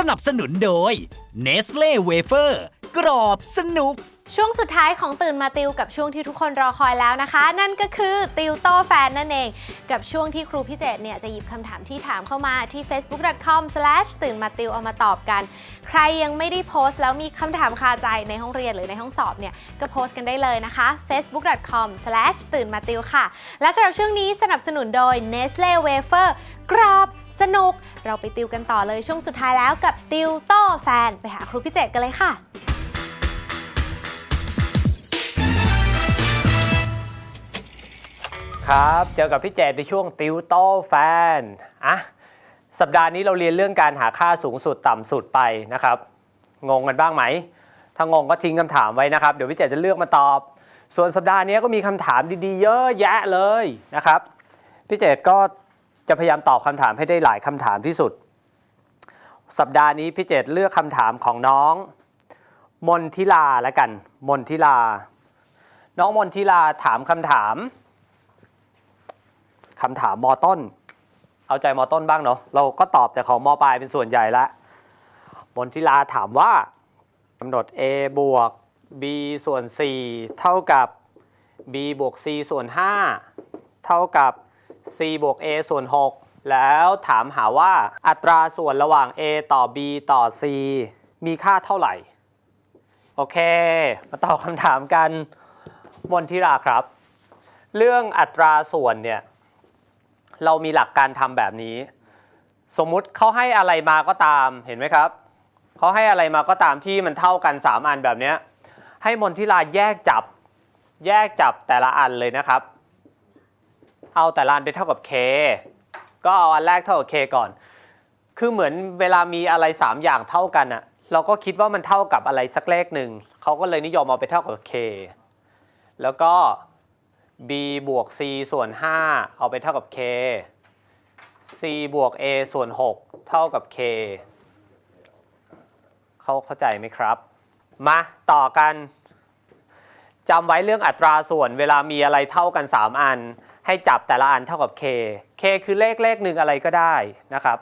สนับสนุนโดย Nestle Wafer กรอบสนุก ช่วงสุดท้ายของตื่นมาติวกับช่วงที่ทุกคนรอคอยแล้วนะคะ นั่นก็คือติวโต้แฟนนั่นเอง กับช่วงที่ครูพิเจตเนี่ยจะหยิบคำถามที่ถามเข้ามาที่ facebook.com/ ตื่นมาติวเอามาตอบกัน ใครยังไม่ได้โพสต์แล้วมีคำถามคาใจในห้องเรียนหรือในห้องสอบเนี่ยก็โพสต์กันได้เลยนะคะ facebook.com/ ตื่นมาติวค่ะ และสำหรับช่วงนี้สนับสนุนโดย Nestle Wafer กรอบสนุก เราไปติวกันต่อเลยช่วงสุดท้ายแล้วกับติวโต้แฟน ไปหาครูพิเจตกันเลยค่ะ ครับ เจอกับพี่เจดในช่วงติวโต้แฟนอะสัปดาห์นี้เราเรียนเรื่องการหาค่าสูงสุดต่ำสุดไปนะครับ งงกันบ้างไหม ถ้างงก็ทิ้งคำถามไว้นะครับ เดี๋ยวพี่เจดจะเลือกมาตอบ ส่วนสัปดาห์นี้ก็มีคำถามดีๆ เยอะแยะเลยนะครับ พี่เจดก็จะพยายามตอบคำถามให้ได้หลายคำถามที่สุด สัปดาห์นี้พี่เจดเลือกคำถามของน้อง มนทิลาแล้วกัน มนทิลา น้องมนทิลาถามคำถาม คำถามมอต้น เอาใจมอต้นบ้างเนาะเราก็ตอบจากของมอปลายเป็นส่วนใหญ่ละมนทิลาถามว่ากำหนด a บวก b ส่วน 4 เท่ากับ b บวก c ส่วน 5 เท่ากับ c บวก a ส่วน 6 แล้วถามหาว่าอัตราส่วนระหว่าง a ต่อ b ต่อ c มีค่าเท่าไหร่ โอเค มาตอบคำถามกันมนทิราครับ เรื่องอัตราส่วนเนี่ย เรามีหลักการทำแบบนี้ สมมุติเขาให้อะไรมาก็ตามเห็นไหมครับเขาให้อะไรมาก็ตามที่มันเท่ากัน 3 อันแบบนี้ให้มนทิลาแยกจับ แยกจับแต่ละอันเลยนะครับ เอาแต่ละอันไปเท่ากับ k ก็เอาอันแรกเท่ากับ k ก่อน คือเหมือนเวลามีอะไร 3 อย่างเท่ากันอะเราก็คิดว่ามันเท่ากับอะไรสักเลขหนึ่งเขาก็เลยนิยมเอาไปเท่ากับ k แล้วก็ b บวก c ส่วน 5 เอาไปเท่ากับ k c บวก a ส่วน 6 เท่ากับ k เขาเข้าใจไหมครับ มาต่อกันจำไว้เรื่องอัตราส่วนเวลามีอะไรเท่ากัน 3 อัน ให้จับแต่ละอันเท่ากับ k k คือเลขเลขหนึ่งอะไรก็ได้นะครับ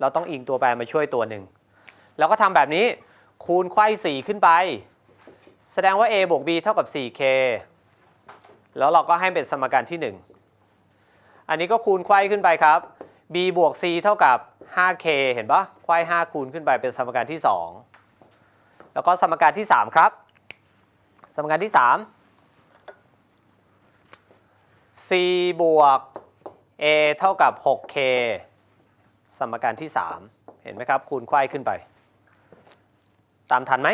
เราต้องอิงตัวแปรมาช่วยตัวหนึ่ง แล้วก็ทำแบบนี้คูณไขว้4ขึ้นไป แสดงว่า a บวก b เท่ากับ 4k แล้วเราก็ให้เป็นสมการที่ 1 อันนี้ก็คูณไขว้ขึ้นไปครับ b บวก c เท่ากับ 5k เห็นปะไขว้ 5 คูณขึ้นไปเป็นสมการที่ 2 แล้วก็สมการที่ 3 ครับ สมการที่ 3 c บวก a เท่ากับ 6k สมการที่ 3 เห็นไหมครับ คูณไขว้ขึ้นไป ตามทันไหม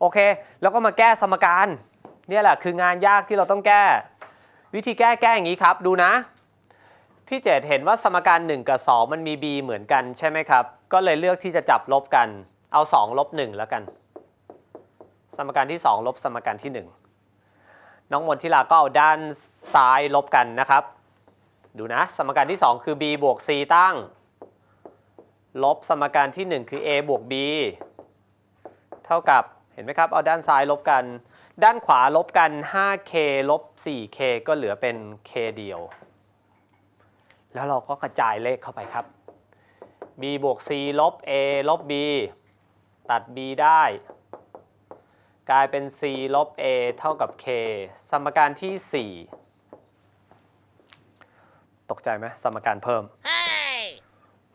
โอเค แล้วก็มาแก้สมการ เนี่ยแหละคืองานยากที่เราต้องแก้ วิธีแก้แก้อย่างนี้ครับ ดูนะ พี่เจดเห็นว่าสมการ 1 กับ 2 มันมี b เหมือนกันใช่ไหมครับ ก็เลยเลือกที่จะจับลบกัน เอา 2 ลบ 1 แล้วกัน สมการที่ 2 ลบสมการที่ 1 น้องมนทิลาก็เอาด้านซ้ายลบกันนะครับ ดูนะ สมการที่ 2 คือ b บวก c ตั้ง ลบสมการที่ 1 คือ a บวก b เท่ากับเห็นไหมครับ เอาด้านซ้ายลบกัน ด้านขวาลบกัน 5k ลบ 4k ก็เหลือเป็น k เดียว แล้วเราก็กระจายเลขเข้าไปครับ b บวก c ลบ a ลบ b ตัด b ได้ กลายเป็น c ลบ a เท่ากับ k สมการที่ 4 ตกใจไหมสมการเพิ่ม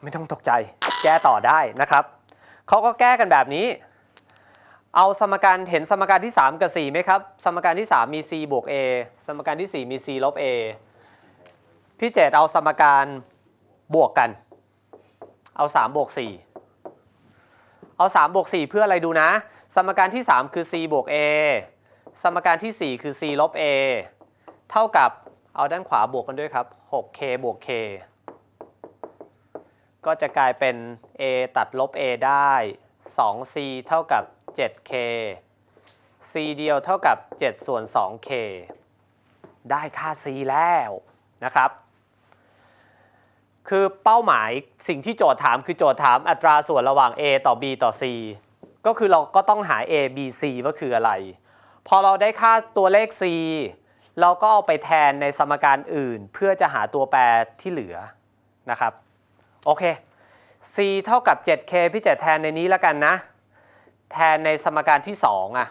ไม่ต้องตกใจ แก้ต่อได้นะครับ เขาก็แก้กันแบบนี้ เอาสมการเห็นสมการที่ 3 กับ 4ไหมครับ สมการที่ 3 มี c บวก a สมการที่ 4 มี c ลบ a พี่เจดเอาสมการบวกกัน เอา 3 บวก 4 เอา 3 บวก 4 เพื่ออะไรดูนะ สมการที่ 3 คือ c บวก a สมการที่ 4 คือ c ลบ a เท่ากับเอาด้านขวาบวกกันด้วยครับ 6k บวก k ก็จะกลายเป็น a ตัดลบ a ได้ 2c เท่ากับ 7k c เดียวเท่ากับ 7 ส่วน 2k ได้ค่า c แล้วนะครับ คือเป้าหมายสิ่งที่โจทย์ถามคือโจทย์ถามอัตราส่วนระหว่าง a ต่อ b ต่อ c ก็คือเราก็ต้องหา a b c ว่าคืออะไร พอเราได้ค่าตัวเลข c เราก็เอาไปแทนในสมการอื่น เพื่อจะหาตัวแปรที่เหลือนะครับ โอเค c เท่ากับ 7k พี่จะแทนในนี้แล้วกันนะ แทนในสมการที่2อะ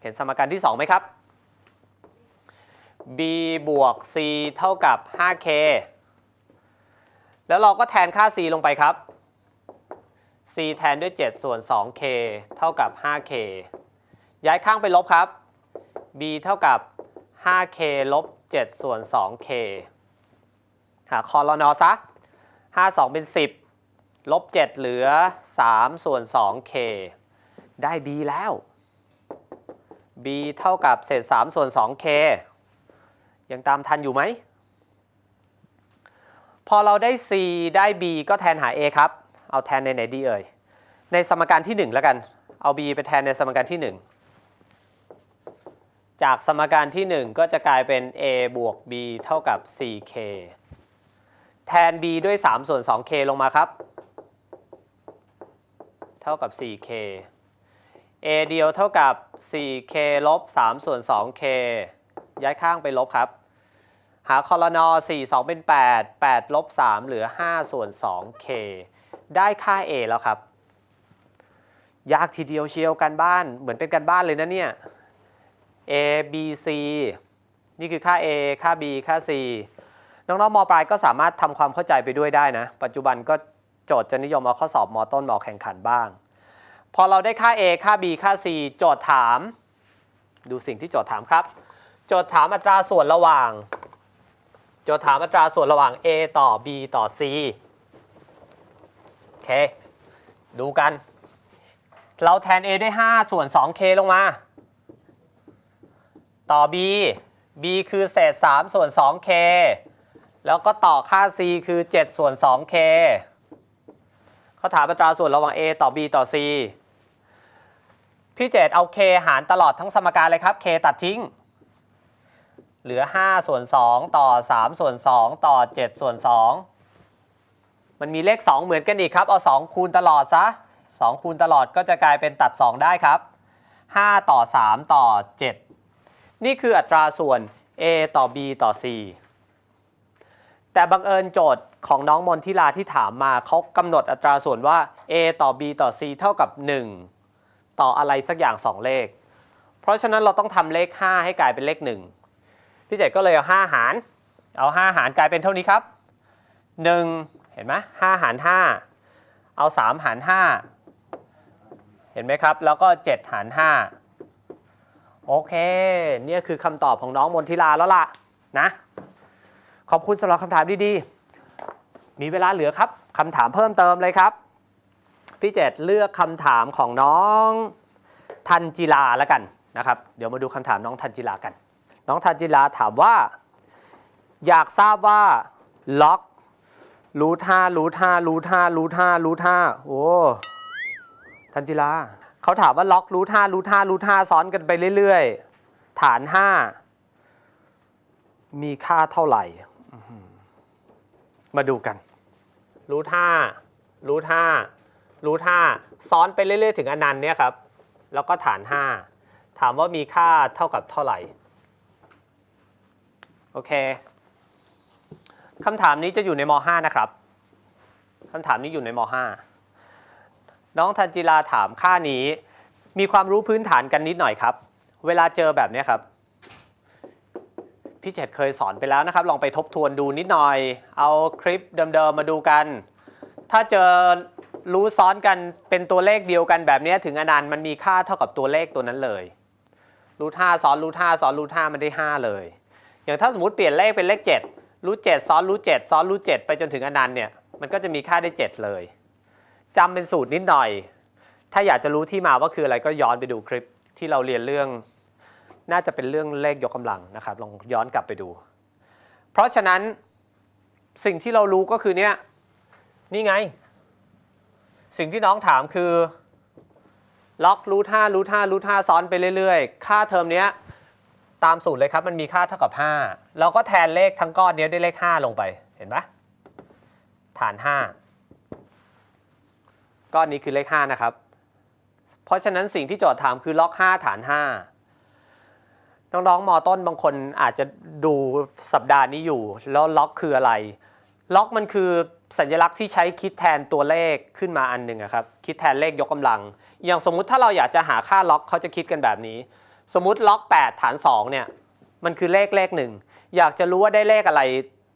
เห็นสมการที่ 2 ไหมครับ b บวก c เท่ากับ 5k แล้วเราก็แทนค่า c ลงไปครับ c แทนด้วย 7 ส่วน 2k เท่ากับ 5k ย้ายข้างไปลบครับ b เท่ากับ 5k ลบ 7 ส่วน 2k หาคอรนอซะ 5 2 เป็น 10 ลบ 7 เหลือ 3 ส่วน 2k ได้ b แล้ว b เท่ากับเศษ 3 ส่วน 2k ยังตามทันอยู่ไหม พอเราได้ c ได้ b ก็แทนหา a ครับ เอาแทนในไหนดีเอ่ย ในสมการที่ 1 แล้วกัน เอา b ไปแทนในสมการที่ 1 จากสมการที่ 1 ก็จะกลายเป็น a บวก b เท่ากับ 4k แทน b ด้วย 3 ส่วน 2k ลงมาครับ เท่ากับ 4k a เดียวเท่ากับ 4k ลบ 3 ส่วน 2k ย้ายข้างไปลบครับ หาคอรนอ4 2 เป็น 8 8 ลบ 3 เหลือ 5 ส่วน 2k ได้ค่า a แล้วครับ ยากทีเดียวเชียวกันบ้าน เหมือนเป็นกันบ้านเลยนะเนี่ย a b c นี่คือค่า a ค่า b ค่า c น้องๆมปลายก็สามารถทำความเข้าใจไปด้วยได้นะ ปัจจุบันก็โจทย์จะนิยมเอาข้อสอบมต้นมาอแข่งขันบ้าง อเราได้ค่า a ค่า b ค่า c โจทย์ถาม ดูสิ่งที่โจทย์ถามครับ โจทย์ถามอัตราส่วนระหว่าง โจทย์ถามอัตราส่วนระหว่าง a ต่อ b ต่อ c โอเค ดูกัน เราแทน a ด้วย 5 ส่วน 2k ลงมา ต่อ b b คือเศษ 3 ส่วน 2k แล้วก็ต่อค่า c คือ 7 ส่วน 2k เขาถามอัตราส่วนระหว่าง a ต่อ b ต่อ c พี่เจตเอา k หารตลอดทั้งสมการเลยครับ k ตัดทิ้ง เหลือ 5 ส่วน 2 ต่อ 3 ส่วน 2 ต่อ 7 ส่วน 2 มันมีเลข 2 เหมือนกันอีกครับ เอา 2 คูณตลอดซะ 2 คูณตลอดก็จะกลายเป็นตัด 2 ได้ครับ 5 ต่อ 3 ต่อ 7 นี่คืออัตราส่วน a ต่อ b ต่อ c แต่บังเอิญโจทย์ของน้องมนทิลาที่ถามมาเขากำหนดอัตราส่วนว่า a ต่อ b ต่อ c เท่ากับ 1 ต่ออะไรสักอย่าง 2 เลข เพราะฉะนั้นเราต้องทำเลข 5 ให้กลายเป็นเลข 1 พี่เจตก็เลยเอา5หาร เอา 5 หารกลายเป็นเท่านี้ครับ 1 เห็นไหม5หาร 5 เอา 3 หาร 5 เห็นไหมครับ แล้วก็ 7 หาร 5 โอเค เนี่ยคือคำตอบของน้องมนทิลาแล้วล่ะนะ ขอบคุณสำหรับคำถามดีๆ มีเวลาเหลือครับคำถามเพิ่มเติมเลยครับ พี่เจตเลือกคำถามของน้องทันจิลาแล้วกันนะครับ เดี๋ยวมาดูคำถามน้องทันจิลากัน น้องทันจิลาถามว่า อยากทราบว่าล็อกรูทห้ารูทห้ารูทห้ารูทห้ารูทห้าโอ้ทันจิลาเขาถามว่าล็อกรูทห้ารูทห้ารูทห้าซ้อนกันไปเรื่อยๆ ฐานห้ามีค่าเท่าไหร่ มาดูกัน รูทห้ารูทห้า รูทห้าซ้อนไปเรื่อยๆ ถึงอนันต์เนี่ยครับ แล้วก็ฐาน 5 ถามว่ามีค่าเท่ากับเท่าไหร่ โอเคคำถามนี้จะอยู่ในม .5 นะครับคำถามนี้อยู่ในม .5 น้องทันจิลาถามค่านี้ มีความรู้พื้นฐานกันนิดหน่อยครับ เวลาเจอแบบเนี้ยครับ พี่เจ็ดเคยสอนไปแล้วนะครับ ลองไปทบทวนดูนิดหน่อย เอาคลิปเดิมๆมาดูกัน ถ้าเจอ รู้ซ้อนกันเป็นตัวเลขเดียวกันแบบนี้ถึงอนันต์มันมีค่าเท่ากับตัวเลขตัวนั้นเลยรูทห้าซ้อนรูทห้าซ้อนรูทห้ามันได้ 5 เลย อย่างถ้าสมมติเปลี่ยนเลขเป็นเลข7รูทเจ็ดซ้อนรูทเจ็ดซ้อนรูทเจ็ดไปจนถึงอนันต์เนี่ยมันก็จะมีค่าได้ 7 เลยจำเป็นสูตรนิดหน่อย ถ้าอยากจะรู้ที่มาว่าคืออะไรก็ย้อนไปดูคลิปที่เราเรียนเรื่อง น่าจะเป็นเรื่องเลขยกกำลังนะครับลองย้อนกลับไปดู เพราะฉะนั้นสิ่งที่เรารู้ก็คือเนี่ยนี่ไง สิ่งที่น้องถามคือล็อกรูทห้ารูทห้ารูทห้าซ้อนไปเรื่อยๆ ค่าเทอมเนี้ยตามสูตรเลยครับ มันมีค่าเท่ากับ 5 เราก็แทนเลขทั้งก้อนเนี้ยด้วยเลข 5 ลงไปเห็นปะฐาน 5 ก้อนนี้คือเลข 5 นะครับ เพราะฉะนั้นสิ่งที่โจทย์ถามคือล็อก 5 ฐาน 5 น้องๆมอต้นบางคนอาจจะดูสัปดาห์นี้อยู่ แล้วล็อกคืออะไร ล็อกมันคือสัญลักษณ์ที่ใช้คิดแทนตัวเลขขึ้นมาอันหนึ่งครับคิดแทนเลขยกกำลัง อย่างสมมุติถ้าเราอยากจะหาค่าล็อกเขาจะคิดกันแบบนี้ สมมุติล็อก 8 ฐาน2เนี่ยมันคือเลขเลขหนึ่งอยากจะรู้ว่าได้เลขอะไร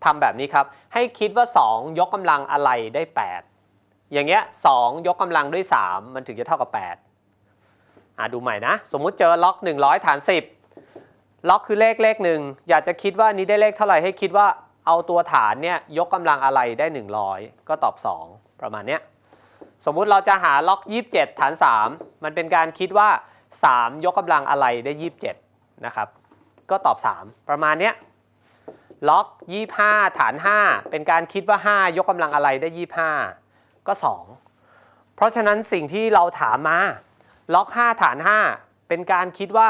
ทำแบบนี้ครับ ให้คิดว่า 2 ยกกำลังอะไรได้ 8 อย่างเงี้ย2ยกกำลังด้วย 3 มันถึงจะเท่ากับ 8อะดูใหม่นะ สมมุติเจอล็อก 100 ฐาน 10 ล็อกคือเลขเลขหนึ่งอยากจะคิดว่านี้ได้เลขเท่าไหร่ให้คิดว่า เอาตัวฐานเนี่ยยกกำลังอะไรได้ 100 ก็ตอบ 2 ประมาณเนี้ยสมมุติเราจะหาล็อก 27 ฐาน 3 มันเป็นการคิดว่า 3 ยกกำลังอะไรได้ 27 นะครับ ก็ตอบ 3 ประมาณเนี้ยล็อก 25 ฐาน 5 เป็นการคิดว่า 5 ยกกำลังอะไรได้ 25 ก็ 2 เพราะฉะนั้นสิ่งที่เราถามมาล็อก 5 ฐาน 5 เป็นการคิดว่า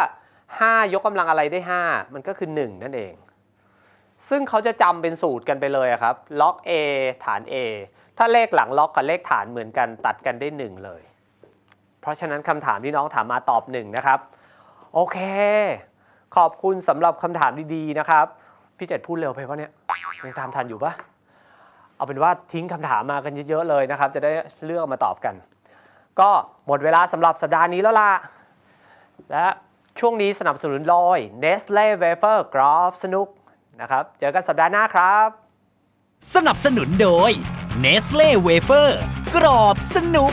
5 ยกกำลังอะไรได้ 5 มันก็คือ 1 นั่นเอง ซึ่งเขาจะจำเป็นสูตรกันไปเลยอะครับล็อก A ฐาน A ถ้าเลขหลังล็อกกับเลขฐานเหมือนกันตัดกันได้ 1 เลย เพราะฉะนั้นคำถามที่น้องถามมาตอบ 1 นะครับ โอเค ขอบคุณสำหรับคำถามดีๆนะครับ พี่เจ็ดพูดเร็วไปปะเนี่ยยังตามทันอยู่ปะเอาเป็นว่าทิ้งคำถามมากันเยอะๆเลยนะครับ จะได้เลือกมาตอบกัน ก็หมดเวลาสำหรับสัปดาห์นี้แล้วล่ะและช่วงนี้สนับสนุนโดย Nestle Wafer กรอบสนุก นะครับ เจอกันสัปดาห์หน้าครับ สนับสนุนโดย Nestle Wafer กรอบสนุก